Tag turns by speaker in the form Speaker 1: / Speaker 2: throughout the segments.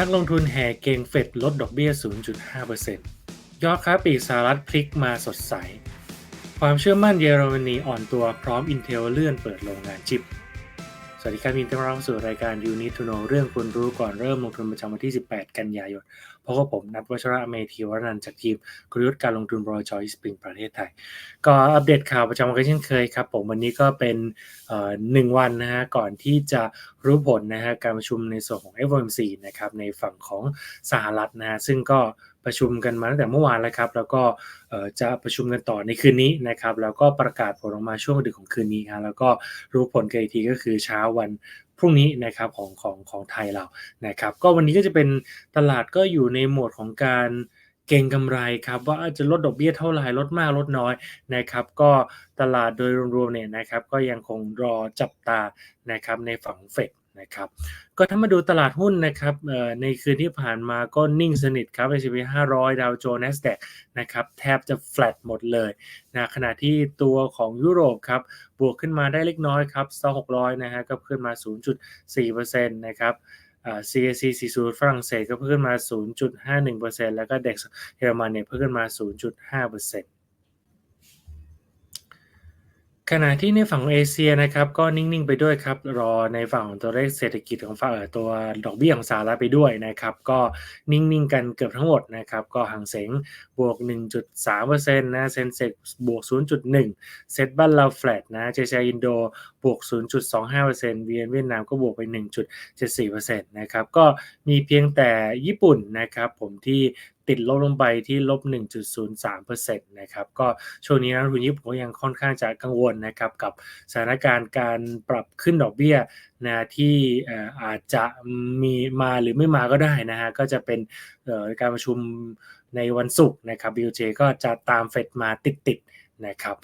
Speaker 1: นักลงทุนแห่เกงเฟดลดดอกเบี้ย 0.5%ยอดค้าปลีกสหรัฐพลิกมาสดใส ความเชื่อมั่นเยอรมนีอ่อนตัวพร้อม Intel เลื่อนเปิดโรงงานชิป สวัสดีครับมินต้อนรับเข้าสู่รายการ You Need to Know เรื่องคุณรู้ก่อนเริ่มลงทุนประจำวันที่ 18 กันยายน พราะว่าผมนัทวัชระเมธีวรนันจากทีมกลยุทธ์การลงทุนบรอยจอยสปริงประเทศไทย ก็อัปเดตข่าวประจำวันกันเช่นเคยครับผมวันนี้ก็เป็นหนึ่งวันนะฮะก่อนที่จะรู้ผลนะฮะการประชุมในส่วนของ FOMC นะครับในฝั่งของสหรัฐนะฮะซึ่งก็ประชุมกันมาตั้งแต่เมื่อวานแล้วครับ แล้วก็จะประชุมกันต่อในคืนนี้นะครับ แล้วก็ประกาศผลออกมาช่วงดึกของคืนนี้ครับแล้วก็รู้ผลกันอีกทีก็คือเช้าวัน พรุ่งนี้นะครับของของของไทยเรานะครับ ก็วันนี้ก็จะเป็นตลาดก็อยู่ในโหมดของการเก่งกำไรครับว่าจะลดดอกเบี้ยเท่าไหร่ลดมากลดน้อยนะครับ ก็ตลาดโดยรวมๆเนี่ยนะครับ ก็ยังคงรอจับตานะครับในฝั่งของเฟด นะครับก็ถ้ามาดูตลาดหุ้นนะครับในคืนที่ผ่านมาก็นิ่งสนิทครับ S&P 500 ดาวโจนส์ NASDAQ นะครับแทบจะ flat หมดเลยนะขณะที่ตัวของยุโรปครับบวกขึ้นมาได้เล็กน้อยครับส600 นะฮะก็ขึ้นมา 0.4%นะครับอ่า CAC 40 ฝรั่งเศสก็เพิ่มขึ้นมา 0.51%แล้วก็ DAX เยอรมันเนี่ยเพิ่มขึ้นมา 0.5% ขณะที่ในฝั่งเอเชียนะครับก็นิ่งๆไปด้วยครับรอในฝั่งของตัวเลขเศรษฐกิจของฝั่งตัวดอกเบี้ยของสหรัฐไปด้วยนะครับก็นิ่งๆกันเกือบทั้งหมดนะครับก็หางเสงบวก 1.3%นะเซนเซกบวก 0.1 เซตบ้านเราแฟลตนะเจเจอินโด บวก 0.25%เวียนเวียดนามก็บวกไป 1.74%นะครับก็มีเพียงแต่ญี่ปุ่นนะครับผมที่ติดลบลงไปที่ลบ 1.03%นะครับก็ช่วงนี้นักลงทุนญี่ปุ่นก็ยังค่อนข้างจะกังวลนะครับกับสถานการณ์การปรับขึ้นดอกเบี้ยนะที่อ่าจจะมีมาหรือไม่มาก็ได้นะฮะก็จะเป็นการประชุมในวันศุกร์นะครับ BOJ ก็จะตามเฟดมาติดๆนะครับ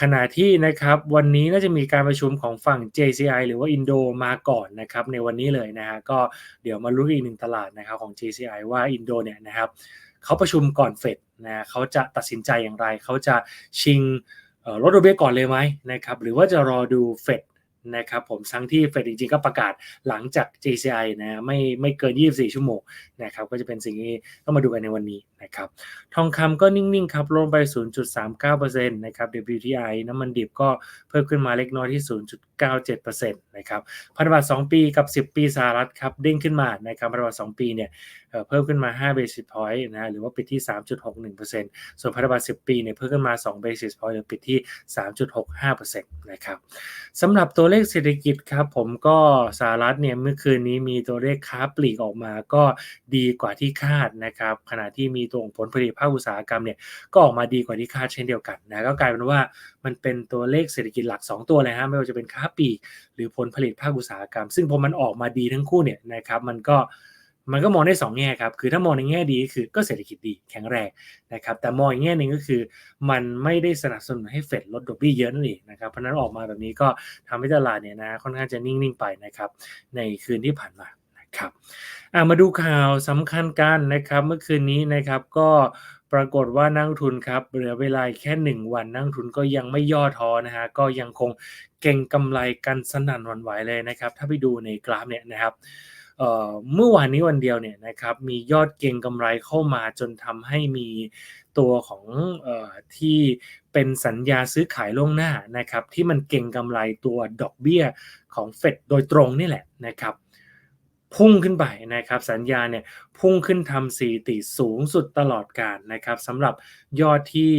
Speaker 1: ขณะที่นะครับวันนี้น่าจะมีการประชุมของฝั่ง JCI หรือว่าอินโดมาก่อนนะครับในวันนี้เลยนะฮะก็เดี๋ยวมาลุ้นอีกหนึ่งตลาดนะครับของ JCI ว่าอินโดเนี่ยนะครับเขาประชุมก่อนเฟดนะเขาจะตัดสินใจอย่างไร เขาจะชิงเอ่อลดดอกเบี้ยก่อนเลยไหมนะครับหรือว่าจะรอดูเฟด นะครับผมทั้งที่เฟดจริงๆก็ประกาศหลังจาก JCI นะไม่ไม่เกิน 24 ชั่วโมงนะครับก็จะเป็นสิ่งที่ต้องมาดูกันในวันนี้นะครับทองคำก็นิ่งๆครับลงไป 0.39%นะครับ WTI น้ำมันดิบก็เพิ่มขึ้นมาเล็กน้อยที่ 0.97%นะครับพันธบัตร2ปีกับ 10 ปีสหรัฐครับเด้งขึ้นมานะครับพันธบัตร2ปีเนี่ยเอ่อเพิ่มขึ้นมา 5 basis point นะหรือว่าปิดที่ 3.61%ส่วนพันธบัตร10 ปีเนี่ยเพิ่มขึ้นมา 2 basis point หรือปิดที่ 3.65%นะครับสำหรับตัวเลขเศรษฐกิจครับผมก็สหรัฐเนี่ยเมื่อคืนนี้มีตัวเลขค้าปลีกออกมาก็ดีกว่าที่คาดนะครับขณะที่มีตัวผลผลิตภาคอุตสาหกรรมเนี่ยก็ออกมาดีกว่าที่คาดเช่นเดียวกันนะก็กลายเป็นว่ามันเป็นตัวเลขเศรษฐกิจหลัก 2 ตัวเลยฮะไม่ว่าจะเป็นค้าปลีกหรือผลผลิตภาคอุตสาหกรรม ซึ่งพอมันออกมาดีทั้งคู่เนี่ยนะครับมันก็ มันก็มองได้ 2 แง่ครับ คือถ้ามองในแง่ดีก็คือก็เศรษฐกิจดีแข็งแรงนะครับ แต่มองอีกแง่หนึ่งก็คือ มันไม่ได้สนับสนุนให้เฟดลดดอกเบี้ยเยอะนั่นเองนะครับ เพราะนั้นออกมาแบบนี้ก็ทำให้ตลาดเนี่ยนะค่อนข้างจะนิ่ง ๆ ไปนะครับ ในคืนที่ผ่านมานะครับมาดูข่าวสำคัญกันนะครับ เมื่อคืนนี้นะครับก็ปรากฏว่านักทุนครับเหลือเวลาแค่ 1 วันนักทุนก็ยังไม่ย่อท้อนะฮะก็ยังคงเก่งกำไรกันสนั่นหวั่นไหวเลยนะครับ ถ้าไปดูในกราฟเนี่ยนะครับ เมื่อวานนี้วันเดียวเนี่ยนะครับมียอดเก็งกำไรเข้ามาจนทำให้มีตัวของออที่เป็นสัญญาซื้อขายล่วงหน้านะครับที่มันเก็งกำไรตัวดอกเบี้ยของเฟดโดยตรงนี่แหละนะครับพุ่งขึ้นไปนะครับสัญญาเนี่ยพุ่งขึ้นทำสถิติสูงสุดตลอดการนะครับสำหรับยอดที่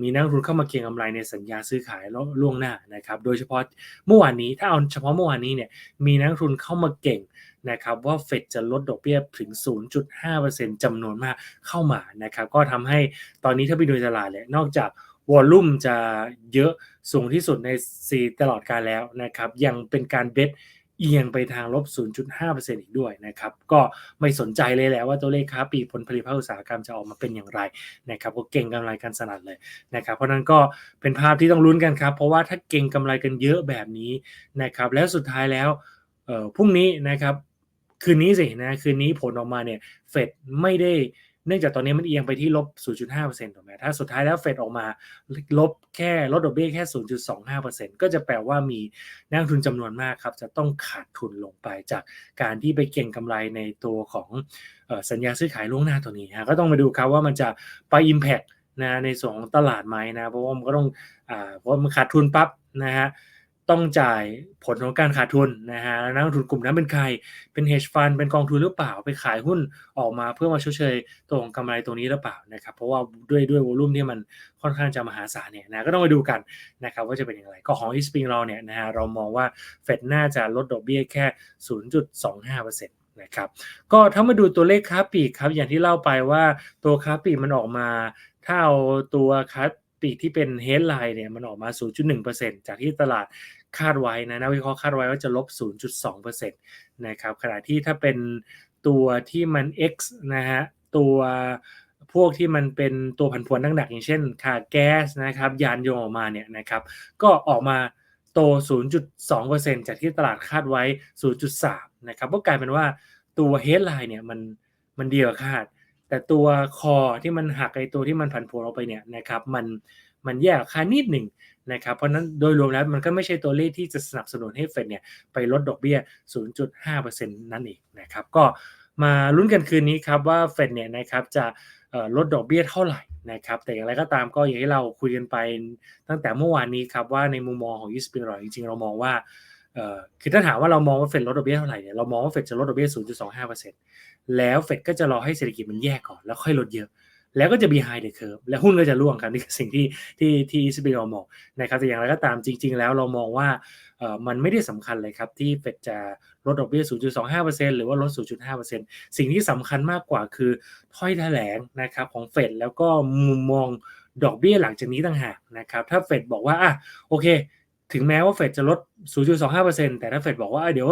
Speaker 1: มีนักทุนเข้ามาเก็งกำไรในสัญญาซื้อขายล่วงหน้านะครับโดยเฉพาะเมื่อวานนี้ถ้าเอาเฉพาะเมื่อวานนี้เนี่ยมีนักทุนเข้ามาเก่ง นะครับว่าเฟดจะลดดอกเบี้ยถึง 0.5%จำนวนมากเข้ามานะครับก็ทำให้ตอนนี้ถ้าไปดูตลาดเลยนอกจากวอลลุ่มจะเยอะสูงที่สุดในซีตลอดการแล้วนะครับยังเป็นการเบสเอียงไปทางลบ 0.5%อีกด้วยนะครับ ก็ไม่สนใจเลยแหละว่าตัวเลขค้าปีผลผลิตภาคอุตสาหกรรมจะออกมาเป็นอย่างไรนะครับ ก็เก่งกำไรกันสนั่นเลยนะครับ เพราะนั้นก็เป็นภาพที่ต้องลุ้นกันครับ เพราะว่าถ้าเก่งกำไรกันเยอะแบบนี้นะครับ แล้วสุดท้ายแล้วพรุ่งนี้นะครับ คืนนี้สินะคืนนี้ผลออกมาเนี่ยเฟดไม่ได้เนื่องจากตอนนี้มันเอียงไปที่ลบ 0.5%ถูกไหมถ้าสุดท้ายแล้วเฟดออกมาลบแค่ลดดอกเบี้ยแค่ 0.25%ก็จะแปลว่ามีนักทุนจำนวนมากครับ จะต้องขาดทุนลงไปจากการที่ไปเก่งกำไรในตัวของสัญญาซื้อขายล่วงหน้าตัวนี้ฮะก็ต้องมาดูครับว่ามันจะไป Impact นะในส่วนของตลาดไหมนะ เพราะว่ามันก็ต้องอ่าเพราะมันขาดทุนปั๊บนะฮะ ต้องจ่ายผลของการขาดทุนนะฮะนักลงทุนกลุ่มนั้นเป็นใคร เป็น hedge fund เป็นกองทุนหรือเปล่า ไปขายหุ้นออกมาเพื่อมาชดเชยตัวของกำไรตัวนี้หรือเปล่านะครับ เพราะว่าด้วยด้วยวอลุ่มที่มันค่อนข้างจะมหาศาลเนี่ยนะ ก็ต้องมาดูกันนะครับว่าจะเป็นอย่างไร ก็ของ e s p r i n g เราเนี่ยนะฮะ เรามองว่าเฟดน่าจะลดดอกเบี้ยแค่ 0.25%นะครับ ก็ถ้ามาดูตัวเลขค้าปลีกครับ อย่างที่เล่าไปว่าตัวค้าปลีกมันออกมา ถ้าเอาตัวค้าีที่เป็นเฮดไลน์เนี่ยมันออกมา 0.1%จากที่ตลาดคาดไว้นะนักวิเคราะห์คาดไว้ว่าจะลบ 0.2%นะครับขณะที่ถ้าเป็นตัวที่มัน X นะฮะตัวพวกที่มันเป็นตัวผันผวนหนักๆอย่างเช่นค่าแก๊สนะครับยานยนต์ออกมาเนี่ยนะครับก็ออกมาโต 0.2%จากที่ตลาดคาดไว้ 0.3 นะครับก็กลายเป็นว่าตัวเฮดไลน์เนี่ยมันมันดีกว่าคาด แต่ตัวคอที่มันหักไอตัวที่มันผันผวนออกไปเนี่ยนะครับมันมันแย่ค่านิดหนึ่งนะครับเพราะนั้นโดยรวมแล้วมันก็ไม่ใช่ตัวเลขที่จะสนับสนุนให้เฟดเนี่ยไปลดดอกเบี้ย 0.5%นั่นเองนะครับก็มาลุ้นกันคืนนี้ครับว่าเฟดเนี่ยนะครับจะลดดอกเบี้ยเท่าไหร่นะครับแต่อย่างไรก็ตามก็อย่างที่เราคุยกันไปตั้งแต่เมื่อวานนี้ครับว่าในมุมมองของยิสปินรอยจริงๆ เรามองว่า คือถ้าถามว่าเรามองว่าเฟดลดดอกเบี้ยเท่าไหร่เนี่ยเรามองว่าเฟดจะลดดอกเบี้ย 0.25%แล้วเฟดก็จะรอให้เศรษฐกิจมันแย่ก่อนแล้วค่อยลดเยอะ แล้วก็จะ behind the curve และหุ้นก็จะร่วงครับนี่คือสิ่งที่ที่ที่สปีเรามองนะครับแต่อย่างไรก็ตามจริง ๆ แล้วเรามองว่ามันไม่ได้สำคัญเลยครับที่เฟดจะลดดอกเบี้ย 0.25%หรือว่าลด 0.5%สิ่งที่สำคัญมากกว่าคือถ้อยแถลงนะครับของเฟดแล้วก็มุมมองดอกเบี้ยหลังจากนี้ต่างหากนะครับถ้าเฟดบอกว่าอะโอเค ถึงแม้ว่าเฟดจะลด 0.25%แต่ถ้าเฟดบอกว่าเดี๋ยว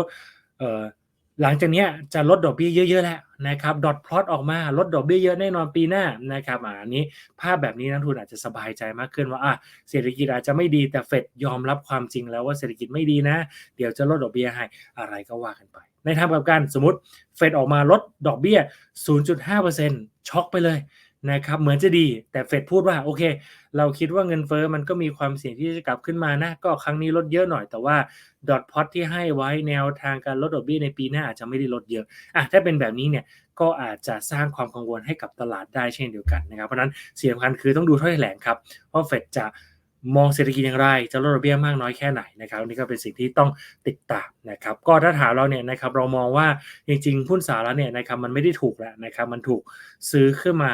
Speaker 1: หลังจากนี้จะลดดอกเบี้ยเยอะๆแล้วนะครับดอทพลอตออกมาลดดอกเบี้ยเยอะแน่นอนปีหน้านะครับอันนี้ภาพแบบนี้นักทุนอาจจะสบายใจมากขึ้นว่าอะเศรษฐกิจอาจจะไม่ดีแต่เฟดยอมรับความจริงแล้วว่าเศรษฐกิจไม่ดีนะ เดี๋ยวจะลดดอกเบี้ยให้อะไรก็ว่ากันไป ในทางกับการสมมติเฟดออกมาลดดอกเบี้ย 0.5%ช็อกไปเลย นะครับเหมือนจะดีแต่เฟดพูดว่าโอเค เราคิดว่าเงินเฟอ้อมันก็มีความเสี่ยงที่จะกลับขึ้นมานะ ก็ครั้งนี้ลดเยอะหน่อยแต่ว่าดอทพอตที่ให้ไว้แนวทางการลดดอกเบี้ยในปีหน้าอาจจะไม่ได้ลดเยอะอะถ้าเป็นแบบนี้เนี่ยก็อาจจะสร้างความกังวลให้กับตลาดได้เช่นเดียวกันนะครับเพราะนั้นสิ่งสำคัญคือต้องดูถ้อยแถลงครับว่าเฟดจะมองเศรษฐกิจอย่างไร จะลดดอกเบี้ยมากน้อยแค่ไหนนะครับนี่ก็เป็นสิ่งที่ต้องติดตามนะครับ ก็ถ้าถามเราเนี่ยนะครับเรามองว่าจริงๆหุ้นสหรัฐเนี่ยนะครับมันไม่ได้ถูกแล้วนะครับมันถูกซื้อขึ้นมา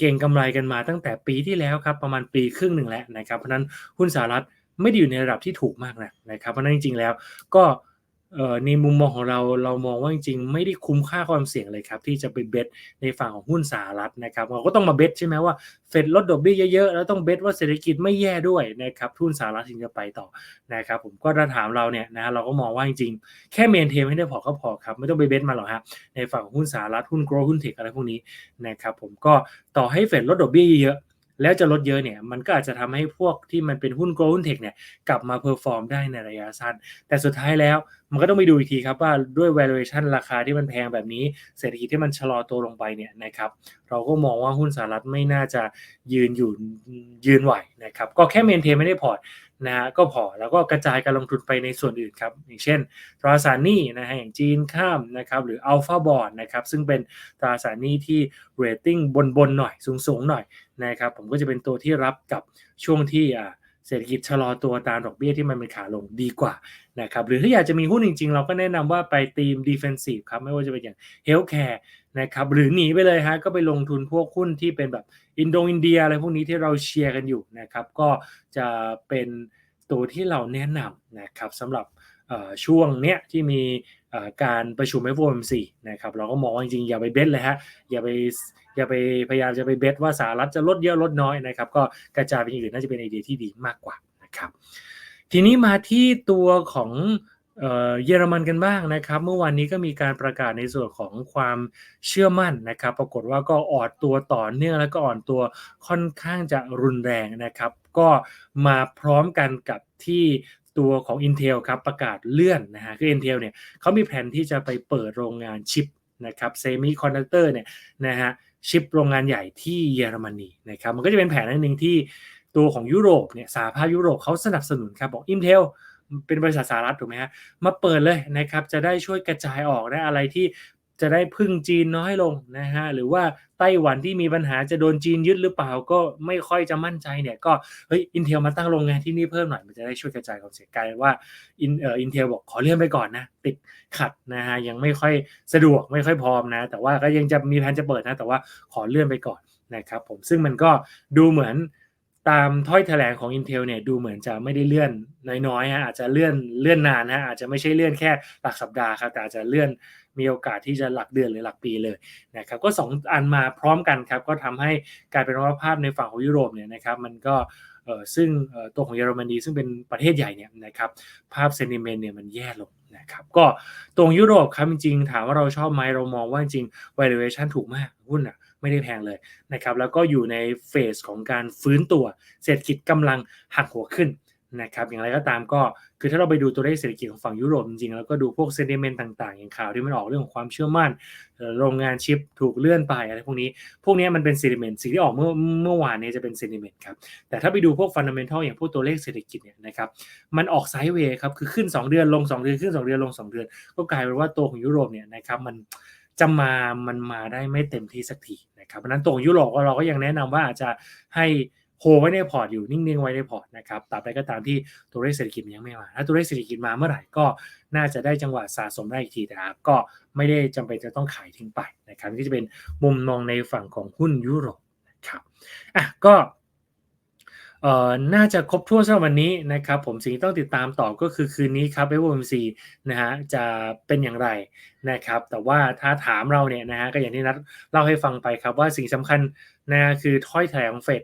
Speaker 1: เก่งกำไรกันมาตั้งแต่ปีที่แล้วครับประมาณปีครึ่งหนึ่งแล้วนะครับเพราะนั้นหุ้นสหรัฐไม่ได้อยู่ในระดับที่ถูกมากนะนะครับเพราะนั้นจริงๆแล้วก็ ในมุมมองของเราเรามองว่าจริงๆ ไม่ได้คุ้มค่าความเสี่ยงเลยครับ ที่จะไปเบสในฝั่งของหุ้นสหรัฐนะครับเราก็ต้องมาเบสใช่ไหมว่าเฟดลดดอกเบี้ยเยอะๆ แล้วต้องเบสว่าเศรษฐกิจไม่แย่ด้วยนะครับหุ้นสหรัฐถึงจะไปต่อนะครับผมก็ถ้าถามเราเนี่ยนะเราก็มองว่าจริงๆ แค่เมนเทนให้ได้พอก็พอครับ ไม่ต้องไปเบสมาหรอกฮะในฝั่งหุ้นสหรัฐหุ้นโกลหุ้นเทคอะไรพวกนี้นะครับผมก็ต่อให้เฟดลดดอกเบี้ยเยอะ แล้วจะลดเยอะเนี่ยมันก็อาจจะทำให้พวกที่มันเป็นหุ้นโกลด์หุ้นเทคเนี่ยกลับมาเพอร์ฟอร์มได้ในระยะสั้น แต่สุดท้ายแล้วมันก็ต้องไปดูอีกทีครับว่าด้วย valuation ราคาที่มันแพงแบบนี้ เศรษฐกิจที่มันชะลอตัวลงไปเนี่ยนะครับเราก็มองว่าหุ้นสหรัฐไม่น่าจะยืนอยู่ยืนไหวนะครับก็แค่เมนเทนไม่ได้พอร์ต นะฮะก็พอแล้วก็กระจายการลงทุนไปในส่วนอื่นครับ อย่างเช่น ตราสารหนี้นะฮะอย่างจีนข้ามนะครับหรืออัลฟาบอร์ดนะครับซึ่งเป็นตราสารหนี้ที่เรตติ้งบนๆหน่อยสูงๆหน่อยนะครับผมก็จะเป็นตัวที่รับกับช่วงที่อ่าเศรษฐกิจชะลอตัวตามดอกเบี้ยที่มันเป็นขาลงดีกว่านะครับหรือถ้าอยากจะมีหุ้นจริงๆ เราก็แนะนำว่าไปตีม defensive ครับ ไม่ว่าจะเป็นอย่าง healthcare นะครับหรือหนีไปเลยฮะก็ไปลงทุนพวกหุ้นที่เป็นแบบอินโดอินเดียอะไรพวกนี้ที่เราเชียร์กันอยู่นะครับก็จะเป็นตัวที่เราแนะนำนะครับสำหรับช่วงเนี้ยที่มีการประชุม FOMC นะครับเราก็มองว่าจริงๆอย่าไปเบสเลยฮะอย่าไปอย่าไปพยายามจะไปเบสว่าสหรัฐจะลดเยอะลดน้อยนะครับก็กระจายไปอย่างอื่นน่าจะเป็นไอเดียที่ดีมากกว่านะครับทีนี้มาที่ตัวของ เยอรมันกันบ้างนะครับ เมื่อวานนี้ก็มีการประกาศในส่วนของความเชื่อมั่นนะครับ ปรากฏว่าก็อ่อนตัวต่อเนื่องแล้วก็อ่อนตัวค่อนข้างจะรุนแรงนะครับ ก็มาพร้อมกันกับที่ตัวของ Intel ครับประกาศเลื่อนนะฮะคือ Intel เนี่ยเขามีแผนที่จะไปเปิดโรงงานชิปนะครับเซมิคอนดักเตอร์เนี่ยนะฮะชิปโรงงานใหญ่ที่เยอรมนีนะครับมันก็จะเป็นแผนอันหนึ่งที่ตัวของยุโรปเนี่ยสหภาพยุโรปเขาสนับสนุนครับบอก Intel เเป็นบริษัทสหรัฐถูกไหมฮะมาเปิดเลยนะครับจะได้ช่วยกระจายออกได้อะไรที่จะได้พึ่งจีนน้อยลงนะฮะหรือว่าไต้หวันที่มีปัญหาจะโดนจีนยึดหรือเปล่าก็ไม่ค่อยจะมั่นใจเนี่ยก็เฮ้ยอินเทลมาตั้งโรงงานที่นี่เพิ่มหน่อยมันจะได้ช่วยกระจายความเสี่ยงกลายว่าอินเอ่ออินเทลบอกขอเลื่อนไปก่อนนะติดขัดนะฮะยังไม่ค่อยสะดวกไม่ค่อยพร้อมนะ แต่ว่าก็ยังจะมีแผนจะเปิดนะแต่ว่าขอเลื่อนไปก่อนนะครับผมซึ่งมันก็ดูเหมือน ตามถ้อยแถลงของ Intel เนี่ยดูเหมือนจะไม่ได้เลื่อนน้อยๆฮะอาจจะเลื่อนเลื่อนนานฮะอาจจะไม่ใช่เลื่อนแค่หลักสัปดาห์ครับแต่อาจจะเลื่อนมีโอกาสที่จะหลักเดือนหรือหลักปีเลยนะครับก็ 2 อันมาพร้อมกันครับก็ทำให้กลายเป็นว่าภาพในฝั่งของยุโรปเนี่ยนะครับมันก็เออซึ่งตัวของเยอรมนีซึ่งเป็นประเทศใหญ่เนี่ยนะครับภาพเซนิเมนต์เนี่ยมันแย่ลงนะครับก็ตรงยุโรปครับจริงๆถามว่าเราชอบไหมเรามองว่าจริง valuation ถูกมากหุ้นอะ ไม่ได้แพงเลยนะครับแล้วก็อยู่ในเฟสของการฟื้นตัวเศรษฐกิจกำลังหักหัวขึ้นนะครับอย่างไรก็ตามก็คือถ้าเราไปดูตัวเลขเศรษฐกิจของฝั่งยุโรปจริงๆ แล้วก็ดูพวกเซนติเมนต์ต่างๆ อย่างข่าวที่มันออกเรื่องของความเชื่อมั่น โรงงานชิปถูกเลื่อนไปอะไรพวกนี้ พวกนี้มันเป็นเซนติเมนต์สิ่งที่ออกเมื่อเมื่อวานนี้จะเป็นเซนติเมนต์ครับ แต่ถ้าไปดูพวกฟันดัมเมนทัลอย่างพวกตัวเลขเศรษฐกิจเนี่ยนะครับ มันออกไซด์เวย์ครับ คือขึ้น 2 เดือนลง 2 เดือนขึ้น 2 เดือนลง 2 เดือน ก็กลายเป็นว่าตัวของยุโรปเนี่ยนะครับมัน จะมามันมาได้ไม่เต็มที่สักทีนะครับเพราะนั้นตัวงยุโรปเราก็ยังแนะนำว่าอาจจะให้โฮไว้ในพอร์ตอยู่นิ่งๆไว้ในพอร์ตนะครับตราบใดก็ตามที่ตัวเลขเศรษฐกิจมันยังไม่มา ถ้าตัวเลขเศรษฐกิจมาเมื่อไหร่ก็น่าจะได้จังหวะสะสมได้อีกทีแต่ก็ไม่ได้จำเป็นจะต้องขายทิ้งไปนะครับนี่จะเป็นมุมมองในฝั่งของหุ้นยุโรปนะครับอะก็ เอ่อน่าจะครบถ้วนสำหรับวันนี้นะครับ ผมสิ่งที่ต้องติดตามต่อก็คือคืนนี้ครับ FOMC นะฮะจะเป็นอย่างไรนะครับ แต่ว่าถ้าถามเราเนี่ยนะฮะก็อย่างที่นัดเล่าให้ฟังไปครับว่าสิ่งสำคัญนะคือถ้อยแถลงเฟด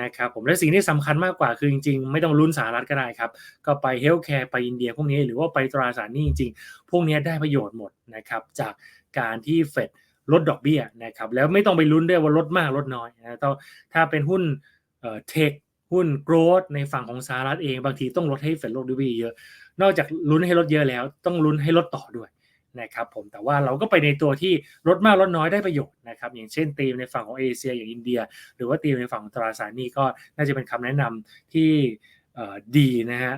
Speaker 1: นะครับผมและสิ่งที่สำคัญมากกว่าคือจริงๆ ไม่ต้องลุ้นสหรัฐก็ได้ครับ ก็ไปเฮลท์แคร์ไปอินเดียพวกนี้หรือว่าไปตราสารนี้จริงๆ พวกนี้ได้ประโยชน์หมดนะครับจากการที่เฟดลดดอกเบี้ยนะครับแล้วไม่ต้องไปลุ้นด้วยว่าลดมากลดน้อยนะต้องถ้าเป็นหุ้นเออเทค หุ้นโกรดในฝั่งของสหรัฐเองบางทีต้องลดให้เฟดลดดอกเบี้ยเยอะ นอกจากลุ้นให้ลดเยอะแล้ว ต้องลุ้นให้ลดต่อด้วยนะครับผมแต่ว่าเราก็ไปในตัวที่ลดมากลดน้อยได้ประโยชน์นะครับอย่างเช่นตีมในฝั่งของเอเชียอย่างอินเดีย หรือว่าตีมในฝั่งของตราสารนี้ก็น่าจะเป็นคำแนะนำที่ดีนะฮะ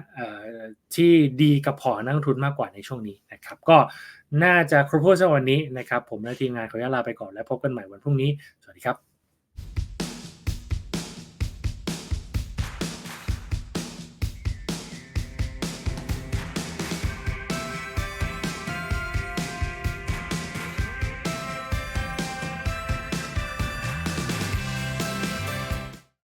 Speaker 1: ที่ดีกับพอนักลงทุนมากกว่าในช่วงนี้นะครับก็น่าจะครบถ้วนสำหรับวันนี้นะครับผมและทีมงานขออนุญาตลาไปก่อนและพบกันใหม่วันพรุ่งนี้ สวัสดีครับ